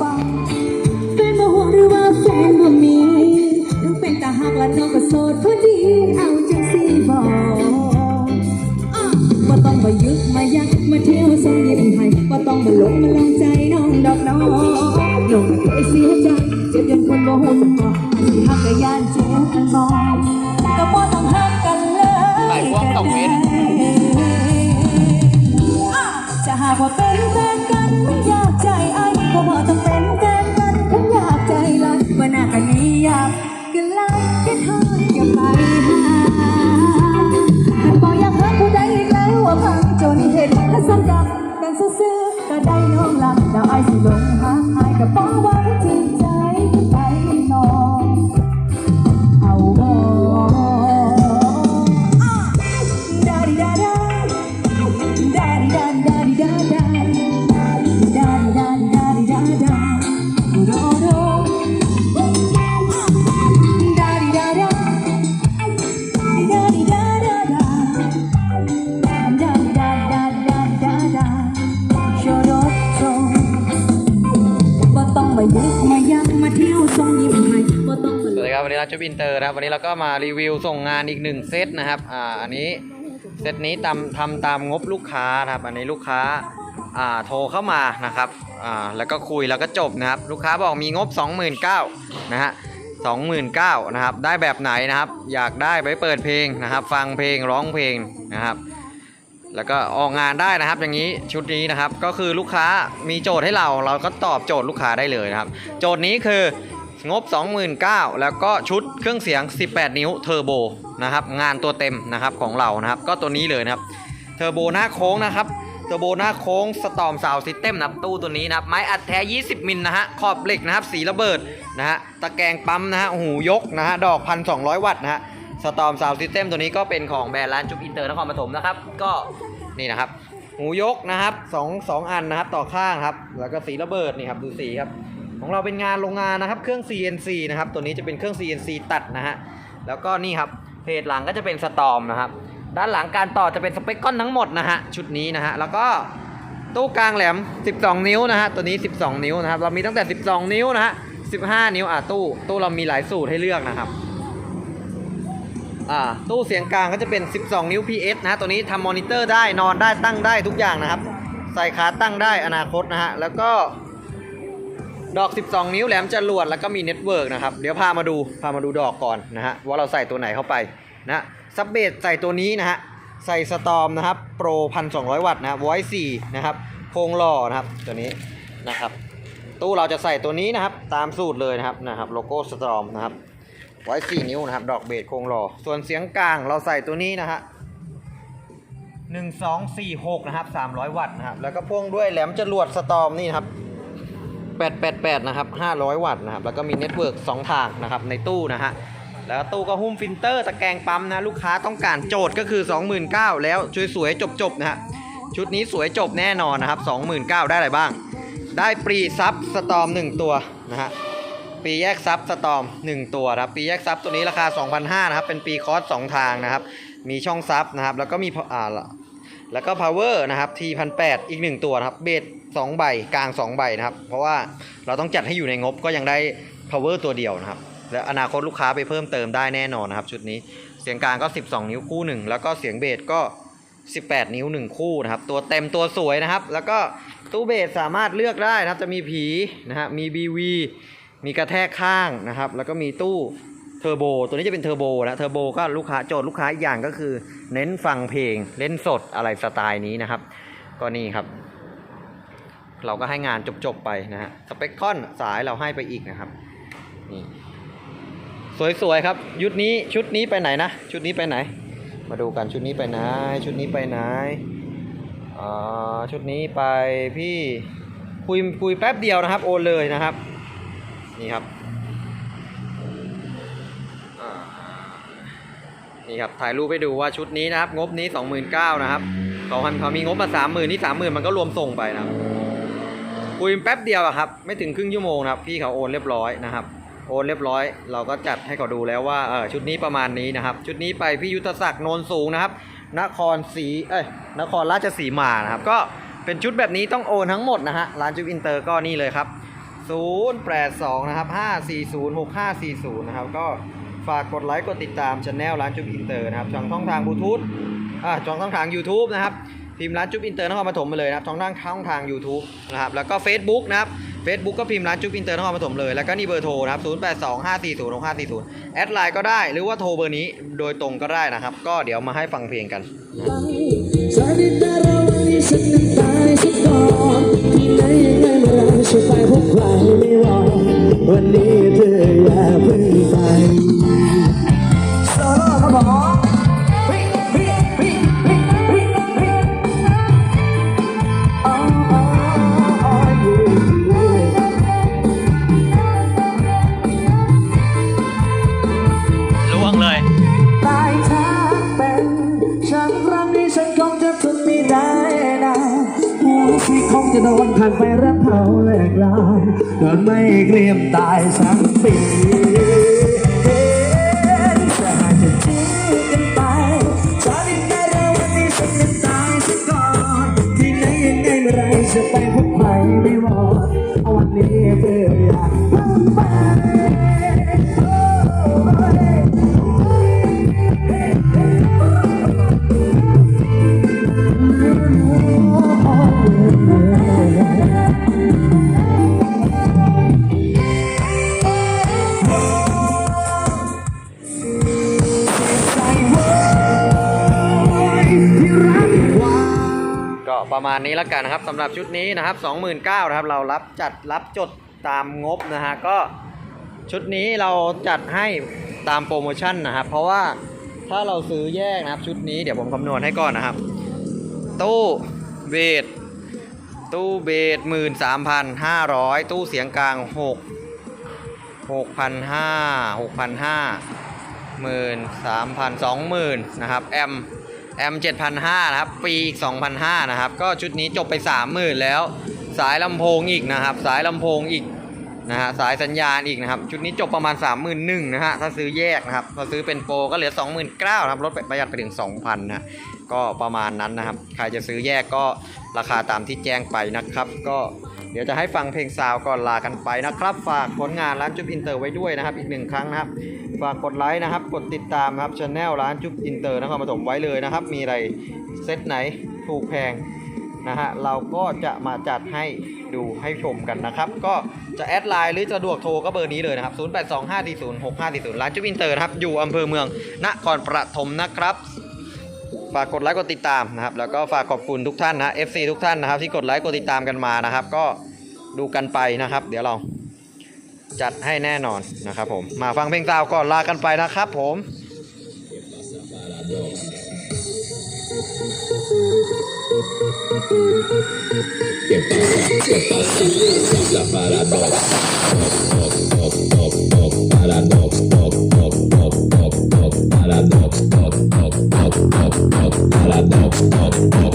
ฟังแฟนบ่ห่วงหรือว่าแฟนบ่มีถึงเป็นตาหักและน้องก็โสดพอดีเอาจังสิบอกอะบ่ต้องมายึกมายักมาเที่ยวส่งยิ้มให้บ่ต้องมาหลงมาลองใจน้องดอกน้องน้องเคยเสียใจเจ็บจนคนบ่หุ่นบอกสิหักกะยานเจ็บกันบอกก็บ่ต้องหักกันเลยใส่พวกตกเม็ดจะหากว่าเป็นแฟนกันมันยากใจไอ้าไวันนี้เราจุบอินเตอร์นะครับ วันนี้เราก็มารีวิวส่งงานอีกหนึ่งเซตนะครับอ่าอันนี้เซตนี้ทำทำตามงบลูกค้านะครับ อันนี้ลูกค้าอ่าโทรเข้ามานะครับอ่าแล้วก็คุยแล้วก็จบนะครับ ลูกค้าบอกมีงบ 29,000นะฮะ29,000นะครับ ได้แบบไหนนะครับ อยากได้ไปเปิดเพลงนะครับ ฟังเพลงร้องเพลงนะครับ แล้วก็ออกงานได้นะครับ อย่างนี้ชุดนี้นะครับ ก็คือลูกค้ามีโจทย์ให้เรา เราก็ตอบโจทย์ลูกค้าได้เลยนะครับ โจทย์นี้คือ งบ 29,000 แล้วก็ชุดเครื่องเสียง 18 นิ้วเทอร์โบนะครับงานตัวเต็มนะครับของเรานะครับ ก็ตัวนี้เลยนะครับเทอร์โบหน้าโค้งนะครับเทอร์โบหน้าโค้งสตอมซาวซิสเต็มนะครับตู้ตัวนี้นะครับไม้อัดแท้ 20 มิลนะฮะขอบเหล็กนะครับสีระเบิดนะฮะตะแกรงปั๊มนะฮะหูยกนะฮะดอก 1,200 วัตต์นะฮะสตอมซาวซิสเต็มตัวนี้ก็เป็นของแบรนด์ร้านจุ๊บอินเตอร์นครปฐมนะครับก็นี่นะครับหูยกนะครับสองสองอันนะครับต่อข้างครับแล้วก็สีระเบิดนี่ครับดูสีครับ ของเราเป็นงานโรงงานนะครับเครื่อง CNC นะครับตัวนี้จะเป็นเครื่อง CNC ตัดนะฮะแล้วก็นี่ครับเพจหลังก็จะเป็นสตอมนะครับด้านหลังการต่อจะเป็นสเปคก้อนทั้งหมดนะฮะชุดนี้นะฮะแล้วก็ตู้กลางแหลม 12 นิ้วนะฮะตัวนี้ 12 นิ้วนะครับเรามีตั้งแต่ 12 นิ้วนะฮะ15 นิ้วอะตู้ตู้เรามีหลายสูตรให้เลือกนะครับอ่าตู้เสียงกลางก็จะเป็น 12 นิ้ว PS นะฮะตัวนี้ทำมอนิเตอร์ได้นอนได้ตั้งได้ทุกอย่างนะครับ ใส่ขาตั้งได้อนาคตนะฮะแล้วก็ ดอก 12 นิ้วแหลมจรวดแล้วก็มีเน็ตเวิร์กนะครับ เดี๋ยวพามาดูพามาดูดอกก่อนนะฮะว่าเราใส่ตัวไหนเข้าไปนะซับเบสใส่ตัวนี้นะฮะใส่สตอมนะครับโปร1,200วัตต์นะไวสี่นะครับโครงหล่อนะครับตัวนี้นะครับตู้เราจะใส่ตัวนี้นะครับตามสูตรเลยนะครับนะครับโลโก้สตอมนะครับไว้4นิ้วนะครับ ดอกเบสโครงหล่อส่วนเสียงกลางเราใส่ตัวนี้นะฮะหนึ่งสองสี่หกนะครับสามร้อยวัตต์นะครับแล้วก็พ่วงด้วยแหลมจรวดสตอมนี่นะครับ แปดแปดแปดนะครับห้าร้อยวัตต์นะครับ แล้วก็มีเน็ตเวิร์กสองทางนะครับในตู้นะฮะ แล้วตู้ก็หุ้มฟิลเตอร์ตะแกรงปั๊มนะ ลูกค้าต้องการโจทย์ก็คือ 29,000แล้วสวยๆจบๆนะฮะ ชุดนี้สวยจบแน่นอนนะครับ 29,000ได้อะไรบ้าง ได้ปรีซับสตอม 1 ตัวนะฮะปีแยกซับสตอม 1 ตัวนะครับ ปีแยกซับตัวนี้ราคา 2,500นะครับ เป็นปีคอร์ส2ทางนะครับ มีช่องซับนะครับ แล้วก็มีอ่าแล้วก็ power นะครับทีพันแอีก 1 ตัวนะครับ เบส 2 ใบกลาง 2 ใบนะครับ เพราะว่าเราต้องจัดให้อยู่ในงบก็ยังได้ power ตัวเดียวนะครับ และอนาคตลูกค้าไปเพิ่มเติมได้แน่นอนนะครับ ชุดนี้เสียงกลางก็ 12 นิ้วคู่หนึ่งแล้วก็เสียงเบสก็ 18 นิ้ว 1 คู่นะครับ ตัวเต็มตัวสวยนะครับ แล้วก็ตู้เบสสามารถเลือกได้นะครับ จะมีผีนะฮะมี BV มีกระแทกข้างนะครับ แล้วก็มีตู้เทอร์โบตัวนี้จะเป็นเทอร์โบนะเทอร์โบก็ลูกค้าโจทย์ลูกค้าอีกอย่างก็คือ เน้นฟังเพลงเล่นสดอะไรสไตล์นี้นะครับ ก็นี่ครับ เราก็ให้งานจบๆไปนะฮะสเปคคอนสายเราให้ไปอีกนะครับนี่สวยๆครับยุดนี้ชุดนี้ไปไหนนะชุดนี้ไปไหน มาดูกันชุดนี้ไปไหน ชุดนี้ไปไหนอ่าชุดนี้ไปพี่คุยคุยแป๊บเดียวนะครับ โอนเลยนะครับนี่ครับอ่านี่ครับถ่ายรูปให้ดูว่าชุดนี้นะครับ งบนี้ 29,000นะครับเขาพันเขามีงบมา 30,000นี่30,000มันก็รวมส่งไปนะครับ คุยแป๊บเดียวอะครับ ไม่ถึงครึ่งชั่วโมงนะครับพี่เขาโอนเรียบร้อยนะครับ โอนเรียบร้อย เราก็จัดให้เขาดูแล้วว่าเออชุดนี้ประมาณนี้นะครับ ชุดนี้ไปพี่ยุทธศักดิ์โนนสูงนะครับ นครศรีเอ้ยนครราชสีมานะครับ ก็เป็นชุดแบบนี้ต้องโอนทั้งหมดนะฮะร้านจุ๊บอินเตอร์ก็นี่เลยครับ082นะครับ540 6540นะครับก็ฝากกดไลค์กดติดตามช anel ร้านจุ๊บอินเตอร์นะครับช่องทางบลูทูธอ่าช่องทาง YouTube นะครับ พิมพ์ร้านจุ๊บอินเตอร์นครปฐมไปเลยนะครับช่องทางช่องทาง YouTube นะครับแล้วก็ Facebook นะครับ Facebook ก็พิมพ์ร้านจุ๊บอินเตอร์นครปฐมเลยแล้วก็นี่เบอร์โทรนะครับ0825406540แอดไลน์ก็ได้หรือว่าโทรเบอร์นี้โดยตรงก็ได้นะครับ ก็เดี๋ยวมาให้ฟังเพลงกันที่ไหนยังไงเมื่อไรฉันไปพบใครไม่รอวันนี้เธอ กลายโดนไม่เกรียมตายสักปีเอ๊ะจะหากจะทิ้งกันไปจะได้แต่เราวันนี้ฉันนั้นตายซะก่อนที่ไหนยังไงเมื่อไรจะไปพบใครไม่รอดเอาวันนี้เธออยากเพิ่งไปโอ้ ประมาณนี้แล้วกันนะครับสำหรับชุดนี้นะครับ29,000นะครับเรารับจัดรับจดตามงบนะฮะก็ชุดนี้เราจัดให้ตามโปรโมชั่นนะครับ เพราะว่าถ้าเราซื้อแยกนะครับชุดนี้เดี๋ยวผมคำนวณให้ก่อนนะครับ ตู้เบสตู้เบสหมื่นสามพันห้าร้อยตู้เสียงกลางหกหกพันห้าหกพันห้าหมื่นสามพันสองหมื่นนะครับแอม แอม7,500นะครับ ปีอีก2,500นะครับ ก็ชุดนี้จบไป 30,000 แล้ว สายลำโพงอีกนะครับ สายลำโพงอีกนะฮะ สายสัญญาณอีกนะครับ ชุดนี้จบประมาณ 31,000นะฮะ ถ้าซื้อแยกนะครับ ถ้าซื้อเป็นโปรก็เหลือ 29,000ครับ ลดไปประหยัดไปถึง 2,000นะ ก็ประมาณนั้นนะครับ ใครจะซื้อแยกก็ราคาตามที่แจ้งไปนะครับ ก็เดี๋ยวจะให้ฟังเพลงซาวก่อนลากันไปนะครับ ฝากผลงานร้านจุ๊บอินเตอร์ไว้ด้วยนะครับ อีกหนึ่งครั้งนะครับ ฝากกดไลค์นะครับ กดติดตามครับช anel ร้านจุ๊บอินเตอร์นครปฐมไว้เลยนะครับ มีอะไรเซตไหนถูกแพงนะฮะเราก็จะมาจัดให้ดูให้ชมกันนะครับ ก็จะแอดไลน์หรือจะสะดวกโทรก็เบอร์นี้เลยนะครับ 0825406540 ร้านจุ๊บอินเตอร์นะครับ อยู่อำเภอเมืองนครปฐมนะครับ ฝากกดไลค์กดติดตามนะครับ แล้วก็ฝากขอบคุณทุกท่านนะ FC ทุกท่านนะครับ ที่กดไลค์กดติดตามกันมานะครับ ก็ดูกันไปนะครับ เดี๋ยวเราจัดให้แน่นอนนะครับผม มาฟังเพลงซาก่อนลากันไปนะครับผม up, up, up.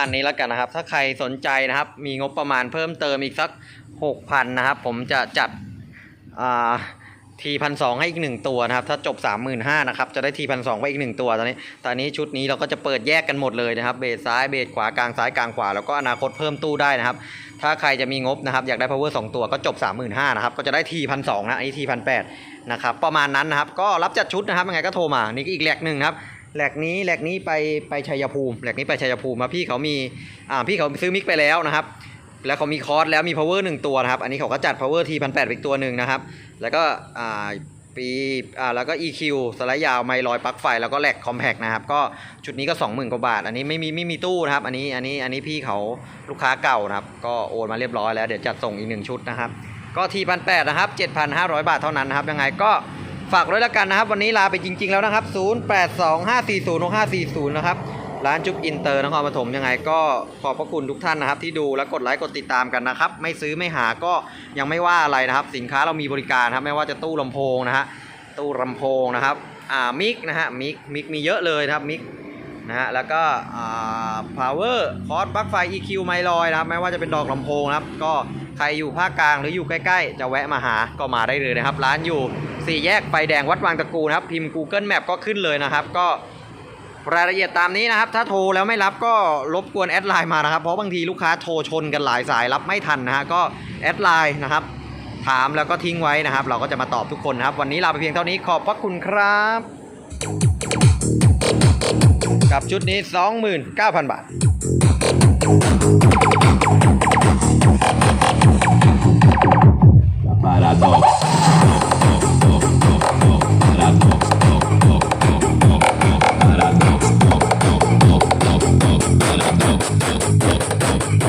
มาณนี้แล้วกันนะครับ ถ้าใครสนใจนะครับ มีงบประมาณเพิ่มเติมอีกสัก6,000นะครับ ผมจะจัดทีพันสองให้อีกหนึ่งตัวนะครับ ถ้าจบ35,000นะครับ จะได้ทีพันสองไปอีกหนึ่งตัวตอนนี้ ตอนนี้ชุดนี้เราก็จะเปิดแยกกันหมดเลยนะครับ เบสซ้าย เบสขวากลางซ้ายกลางขวา แล้วก็อนาคตเพิ่มตู้ได้นะครับ ถ้าใครจะมีงบนะครับ อยากได้ power 2 ตัวก็จบ 35,000นะครับ ก็จะได้ทีพันสองนะ อันนี้ทีพันแปดนะครับ ประมาณนั้นนะครับ ก็รับจัดชุดนะครับ ยังไงก็โทรมา นี่ก็อีกแหลกหนึ่งครับ แหลกนี้แหลกนี้ไปไปชัยภูมิแหลกนี้ไปชัยภูมิมาพี่เขามีอ่าพี่เขาซื้อมิกไปแล้วนะครับ แล้วเขามีคอร์สแล้วมี power หนึ่งตัวนะครับ อันนี้เขาก็จัด power T พันแปดอีกตัวหนึ่งนะครับ แล้วก็อ่าปีอ่าแล้วก็ EQ สไลด์ยาวไมลอยปลั๊กไฟแล้วก็แหลกคอมแพกนะครับ ก็ชุดนี้ก็ 20,000กว่าบาท อันนี้ไม่มีไม่มีตู้นะครับ อันนี้อันนี้อันนี้พี่เขาลูกค้าเก่านะครับ ก็โอนมาเรียบร้อยแล้วเดี๋ยวจัดส่งอีกหนึ่งชุดนะครับ ก็ทีพันแปดนะครับ 7,500 บาทเท่านั้นนะครับยังไงก็ ฝากด้วยแล้วกันนะครับ วันนี้ลาไปจริง ๆ แล้วนะครับ 0825406540 นะครับ ร้านจุ๊บอินเตอร์นครปฐมยังไงก็ขอบพระคุณทุกท่านนะครับ ที่ดูและกดไลค์กดติดตามกันนะครับ ไม่ซื้อไม่หาก็ยังไม่ว่าอะไรนะครับ สินค้าเรามีบริการครับไม่ว่าจะตู้ลำโพงนะฮะตู้ลำโพงนะครับอ่ามิกนะฮะมิกมิกมีเยอะเลยนะครับมิกนะฮะแล้วก็อ่า power คอร์สปลั๊กไฟ EQ ไมลอยนะครับไม่ว่าจะเป็นดอกลำโพงนะครับ ก็ใครอยู่ภาคกลางหรืออยู่ใกล้ ๆ จะแวะมาหาก็มาได้เลยนะครับ ร้านอยู่ สี่แยกไฟแดงวัดวางตะกูนะครับ พิมพ์ Google Map ก็ขึ้นเลยนะครับ ก็รายละเอียดตามนี้นะครับ ถ้าโทรแล้วไม่รับก็รบกวนแอดไลน์มานะครับ เพราะบางทีลูกค้าโทรชนกันหลายสายรับไม่ทันนะฮะก็แอดไลน์นะครับ ถามแล้วก็ทิ้งไว้นะครับ เราก็จะมาตอบทุกคนนะครับ วันนี้ลาไปเพียงเท่านี้ขอบพระคุณครับ กับชุดนี้ 29,000 บาท Para todos.